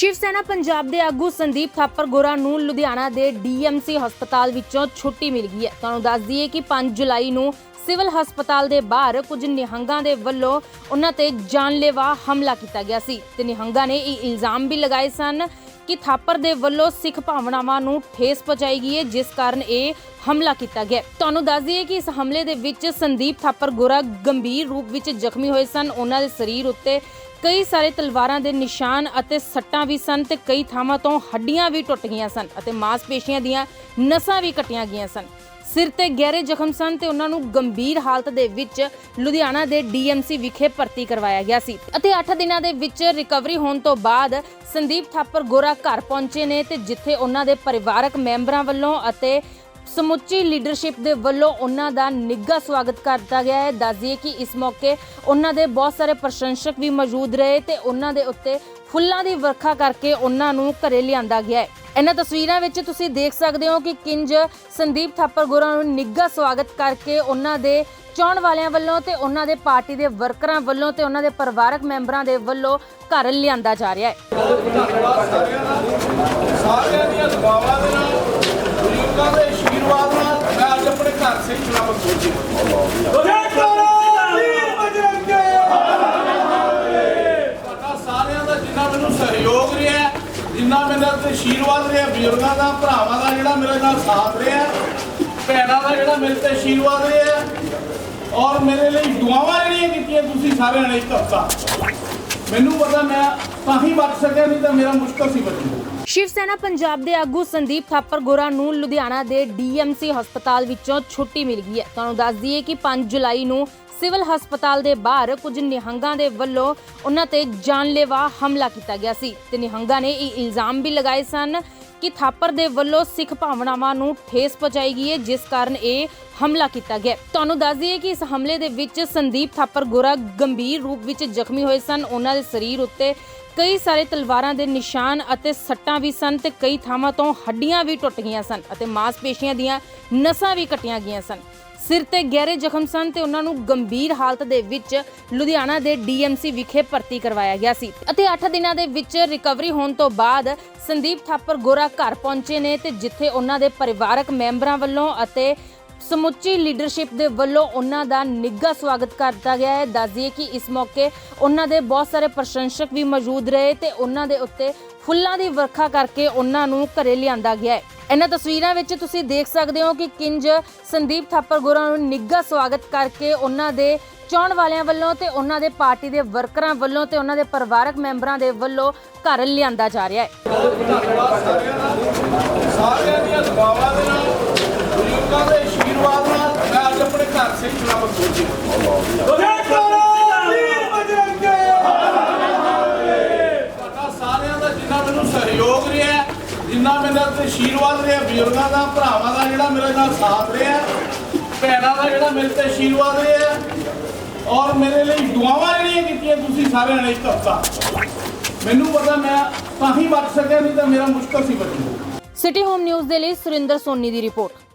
ਸ਼ਿਵ ਸੈਨਾ ਪੰਜਾਬ ਦੇ ਆਗੂ ਸੰਦੀਪ ਥਾਪਰ ਗੋਰਾ ਨੂੰ ਲੁਧਿਆਣਾ ਦੇ ਡੀਐਮਸੀ ਹਸਪਤਾਲ ਵਿੱਚੋਂ ਛੁੱਟੀ ਮਿਲ ਗਈ ਹੈ। ਤੁਹਾਨੂੰ ਦੱਸ ਦਈਏ ਕਿ 5 ਜੁਲਾਈ ਨੂੰ ਸਿਵਲ ਹਸਪਤਾਲ ਦੇ ਬਾਹਰ ਕੁਝ ਨਿਹੰਗਾਂ ਦੇ ਵੱਲੋਂ ਉਹਨਾਂ ਤੇ ਜਾਨਲੇਵਾ ਹਮਲਾ ਕੀਤਾ ਗਿਆ ਸੀ। ਤੇ ਨਿਹੰਗਾਂ ਨੇ ਇਹ ਇਲਜ਼ਾਮ ਵੀ ਲਗਾਏ ਸਨ ਕਿ ਥਾਪਰ ਦੇ ਵੱਲੋਂ ਸਿੱਖ ਭਾਵਨਾਵਾਂ ਨੂੰ ਠੇਸ ਪਹੁੰਚਾਈ ਗਈ ਹੈ ਜਿਸ ਕਾਰਨ ਇਹ ਹਮਲਾ ਕੀਤਾ ਗਿਆ ਤੁਹਾਨੂੰ ਦੱਸ ਦਈਏ ਕਿ ਇਸ ਹਮਲੇ ਦੇ ਵਿੱਚ ਸੰਦੀਪ ਥਾਪਰ ਗੋਰਾ ਗੰਭੀਰ ਰੂਪ ਵਿੱਚ ਜ਼ਖਮੀ ਹੋਏ ਸਨ। ਉਹਨਾਂ ਦੇ ਸਰੀਰ ਉੱਤੇ ਕਈ ਸਾਰੇ ਤਲਵਾਰਾਂ ਦੇ ਨਿਸ਼ਾਨ ਅਤੇ ਸੱਟਾਂ ਵੀ ਸਨ ਤੇ ਕਈ ਥਾਵਾਂ ਤੋਂ ਹੱਡੀਆਂ ਵੀ ਟੁੱਟ ਗਈਆਂ ਸਨ ਅਤੇ ਮਾਸਪੇਸ਼ੀਆਂ ਦੀਆਂ ਨਸਾਂ ਵੀ ਕੱਟੀਆਂ ਗਈਆਂ ਸਨ। ਸਿਰ ਤੇ ਗਹਿਰੇ ਜ਼ਖਮ ਸਨ ਤੇ ਉਹਨਾਂ ਨੂੰ ਗੰਭੀਰ ਹਾਲਤ ਦੇ ਵਿੱਚ ਲੁਧਿਆਣਾ ਦੇ ਡੀਐਮਸੀ ਵਿਖੇ ਭਰਤੀ ਕਰਵਾਇਆ ਗਿਆ ਸੀ। ਅਤੇ 8 ਦਿਨਾਂ ਦੇ ਵਿੱਚ ਰਿਕਵਰੀ ਹੋਣ ਤੋਂ ਬਾਅਦ ਸੰਦੀਪ ਥਾਪਰ ਗੋਰਾ ਘਰ ਪਹੁੰਚੇ ਨੇ ਤੇ ਜਿੱਥੇ ਉਹਨਾਂ ਦੇ ਪਰਿਵਾਰਕ ਮੈਂਬਰਾਂ ਵੱਲੋਂ ਅਤੇ ਸਮੁੱਚੀ ਲੀਡਰਸ਼ਿਪ ਦੇ ਵੱਲੋਂ ਉਹਨਾਂ ਦਾ ਨਿੱਘਾ ਸਵਾਗਤ ਕਰਤਾ ਗਿਆ ਹੈ। ਦੱਸ ਕਿ ਇਸ ਮੌਕੇ ਉਹਨਾਂ ਦੇ ਬਹੁਤ ਸਾਰੇ ਪ੍ਰਸ਼ੰਸਕ ਵੀ ਮੌਜੂਦ ਰਹੇ ਤੇ ਉਹਨਾਂ ਦੇ ਉੱਤੇ ਫੁੱਲਾਂ ਦੀ ਵਰਖਾ ਕਰਕੇ ਉਹਨਾਂ ਨੂੰ ਘਰੇ ਲਿਆਂਦਾ ਗਿਆ ਹੈ। ਇਹਨਾਂ ਤਸਵੀਰਾਂ ਵਿੱਚ ਤੁਸੀਂ ਦੇਖ ਸਕਦੇ ਹੋ ਕਿ ਕਿੰਜ ਸੰਦੀਪ ਥਾਪਰ ਗੋਰਾ ਨੂੰ ਨਿੱਘਾ ਸਵਾਗਤ ਕਰਕੇ ਉਹਨਾਂ ਦੇ ਚਾਹਣ ਵਾਲਿਆਂ ਵੱਲੋਂ ਤੇ ਉਹਨਾਂ ਦੇ ਪਾਰਟੀ ਦੇ ਵਰਕਰਾਂ ਵੱਲੋਂ ਤੇ ਉਹਨਾਂ ਦੇ ਪਰਿਵਾਰਕ ਮੈਂਬਰਾਂ ਦੇ ਵੱਲੋਂ ਘਰ ਲਿਆਂਦਾ ਜਾ ਰਿਹਾ ਹੈ। ਸਾਰਿਆਂ ਦੀਆਂ ਦੁਆਵਾਂ ਦੇ ਨਾਲ ਬਜ਼ੁਰਗਾਂ ਦੇ ਆਸ਼ੀਰਵਾਦ ਨਾਲ ਮੈਂ ਅੱਜ ਆਪਣੇ ਘਰ ਸੇ ਚਲਾਵਤ ਪਹੁੰਚੀ ਤੁਹਾਡਾ ਸਾਰਿਆਂ ਦਾ ਜਿੰਨਾ ਮੈਨੂੰ ਸਹਿਯੋਗ ਰਿਹਾ ਜਿੰਨਾ ਮੇਰੇ ਤੇ ਆਸ਼ੀਰਵਾਦ ਰਿਹਾ, ਬਜ਼ੁਰਗਾਂ ਦਾ, ਭਰਾਵਾਂ ਦਾ ਜਿਹੜਾ ਮੇਰੇ ਨਾਲ ਸਾਥ ਰਿਹਾ, ਭੈਣਾਂ ਦਾ ਜਿਹੜਾ ਮੇਰੇ ਤੇ ਆਸ਼ੀਰਵਾਦ ਰਿਹਾ ਔਰ ਮੇਰੇ ਲਈ ਦੁਆਵਾਂ ਜਿਹੜੀਆਂ ਕੀਤੀਆਂ ਤੁਸੀਂ ਸਾਰਿਆਂ ਨੇ ਇੱਕ ਹਫ਼ਤਾ। ਮੈਨੂੰ ਪਤਾ ਮੈਂ ਤਾਂ ਹੀ ਬਚ ਸਕਿਆ, ਨਹੀਂ ਤਾਂ ਮੇਰਾ ਮੁਸ਼ਕਲ ਸੀ ਬਚਣਾ ਸ਼ਿਵ ਸੈਨਾ ਪੰਜਾਬ ਦੇ ਆਗੂ ਸੰਦੀਪ ਥਾਪਰ ਗੋਰਾ ਨੂੰ ਲੁਧਿਆਣਾ ਦੇ ਡੀਐਮਸੀ ਹਸਪਤਾਲ ਵਿੱਚੋਂ ਛੁੱਟੀ ਮਿਲ ਗਈ ਹੈ। ਤੁਹਾਨੂੰ ਦੱਸ ਦਈਏ ਕਿ 5 ਜੁਲਾਈ ਨੂੰ ਸਿਵਲ ਹਸਪਤਾਲ ਦੇ ਬਾਹਰ ਕੁਝ ਨਿਹੰਗਾਂ ਦੇ ਵੱਲੋਂ ਉਹਨਾਂ ਤੇ ਜਾਨਲੇਵਾ ਹਮਲਾ ਕੀਤਾ ਗਿਆ ਸੀ। ਤੇ ਨਿਹੰਗਾਂ ਨੇ ਇਹ ਇਲਜ਼ਾਮ ਵੀ ਲਗਾਏ ਸਨ ਕਿ ਥਾਪਰ ਦੇ ਵੱਲੋਂ ਸਿੱਖ ਭਾਵਨਾਵਾਂ ਨੂੰ ਠੇਸ ਪਹੁੰਚਾਈ ਗਈ ਹੈ, ਜਿਸ ਕਾਰਨ ਇਹ ਹਮਲਾ ਕੀਤਾ ਗਿਆ ਤੁਹਾਨੂੰ ਦੱਸ ਦਈਏ ਕਿ ਇਸ ਹਮਲੇ ਦੇ ਵਿੱਚ ਸੰਦੀਪ ਥਾਪਰ ਗੋਰਾ ਗੰਭੀਰ ਰੂਪ ਵਿੱਚ ਜ਼ਖਮੀ ਹੋਏ ਸਨ। ਉਹਨਾਂ ਦੇ ਸਰੀਰ ਉੱਤੇ ਕਈ ਸਾਰੇ ਤਲਵਾਰਾਂ ਦੇ ਨਿਸ਼ਾਨ ਅਤੇ ਸੱਟਾਂ ਵੀ ਸਨ ਤੇ ਕਈ ਥਾਵਾਂ ਤੋਂ ਹੱਡੀਆਂ ਵੀ ਟੁੱਟ ਗਈਆਂ ਸਨ ਅਤੇ ਮਾਸਪੇਸ਼ੀਆਂ ਦੀਆਂ ਨਸਾਂ ਵੀ ਕੱਟੀਆਂ ਗਈਆਂ ਸਨ। ਸਿਰ ਤੇ ਗਹਿਰੇ ਜ਼ਖਮ ਸਨ ਤੇ ਉਹਨਾਂ ਨੂੰ ਗੰਭੀਰ ਹਾਲਤ ਦੇ ਵਿੱਚ ਲੁਧਿਆਣਾ ਦੇ ਡੀਐਮਸੀ ਵਿਖੇ ਭਰਤੀ ਕਰਵਾਇਆ ਗਿਆ ਸੀ। ਅਤੇ 8 ਦਿਨਾਂ ਦੇ ਵਿੱਚ ਰਿਕਵਰੀ ਹੋਣ ਤੋਂ ਬਾਅਦ ਸੰਦੀਪ ਥਾਪਰ ਗੋਰਾ ਘਰ ਪਹੁੰਚੇ ਨੇ ਤੇ ਜਿੱਥੇ ਉਹਨਾਂ ਦੇ ਪਰਿਵਾਰਕ ਮੈਂਬਰਾਂ ਵੱਲੋਂ ਅਤੇ ਸਮੁੱਚੀ ਲੀਡਰਸ਼ਿਪ ਦੇ ਵੱਲੋਂ ਉਹਨਾਂ ਦਾ ਨਿੱਘਾ ਸਵਾਗਤ ਕਰਤਾ ਗਿਆ ਹੈ। ਦੱਸ ਦਈਏ ਕਿ ਇਸ ਮੌਕੇ ਉਹਨਾਂ ਦੇ ਬਹੁਤ ਸਾਰੇ ਪ੍ਰਸ਼ੰਸਕ ਵੀ ਮੌਜੂਦ ਰਹੇ ਤੇ ਉਹਨਾਂ ਦੇ ਉੱਤੇ ਫੁੱਲਾਂ ਦੀ ਵਰਖਾ ਕਰਕੇ ਉਹਨਾਂ ਨੂੰ ਘਰੇ ਲਿਆਂਦਾ ਗਿਆ ਹੈ। ਇਹਨਾਂ ਤਸਵੀਰਾਂ ਵਿੱਚ ਤੁਸੀਂ ਦੇਖ ਸਕਦੇ ਹੋ ਕਿ ਕਿੰਜ ਸੰਦੀਪ ਥਾਪਰ ਗੋਰਾ ਨੂੰ ਨਿੱਘਾ ਸਵਾਗਤ ਕਰਕੇ ਉਹਨਾਂ ਦੇ ਚਾਹਣ ਵਾਲਿਆਂ ਵੱਲੋਂ ਤੇ ਉਹਨਾਂ ਦੇ ਪਾਰਟੀ ਦੇ ਵਰਕਰਾਂ ਵੱਲੋਂ ਤੇ ਉਹਨਾਂ ਦੇ ਪਰਿਵਾਰਕ ਮੈਂਬਰਾਂ ਦੇ ਵੱਲੋਂ ਘਰ ਲਿਆਂਦਾ ਜਾ ਰਿਹਾ ਹੈ। ਸਾਰਿਆਂ ਦੀਆਂ ਦੁਆਵਾਂ ਦੇ ਨਾਲ ਬਜ਼ੁਰਗਾਂ ਦੇ ਆਸ਼ੀਰਵਾਦ ਨਾਲ ਮੈਂ ਅੱਜ ਆਪਣੇ ਘਰ ਸੇ ਚਲਾਵਤ ਪਹੁੰਚੀ ਤੁਹਾਡਾ ਸਾਰਿਆਂ ਦਾ ਜਿੰਨਾ ਮੈਨੂੰ ਸਹਿਯੋਗ ਰਿਹਾ ਜਿੰਨਾ ਮੇਰੇ ਤੇ ਆਸ਼ੀਰਵਾਦ ਰਿਹਾ ਬਜ਼ੁਰਗਾਂ ਦਾ ਭਰਾਵਾਂ ਦਾ ਜਿਹੜਾ ਮੇਰੇ ਨਾਲ ਸਾਥ ਰਿਹਾ ਭੈਣਾਂ ਦਾ ਜਿਹੜਾ ਮੇਰੇ ਤੇ ਆਸ਼ੀਰਵਾਦ ਰਿਹਾ ਔਰ ਮੇਰੇ ਲਈ ਦੁਆਵਾਂ ਜਿਹੜੀਆਂ ਕੀਤੀਆਂ ਤੁਸੀਂ ਸਾਰਿਆਂ ਨੇ ਇੱਕ ਹਫ਼ਤਾ। ਮੈਨੂੰ ਪਤਾ ਮੈਂ ਤਾਂ ਹੀ ਬਚ ਸਕਿਆ ਨਹੀਂ ਤਾਂ ਮੇਰਾ ਮੁਸ਼ਕਲ ਸੀ ਬਚਣਾ ਸਿਟੀ ਹੋਮ ਨਿਊਜ਼ ਦੇ ਲਈ ਸੁਰਿੰਦਰ ਸੋਨੀ ਦੀ ਰਿਪੋਰਟ।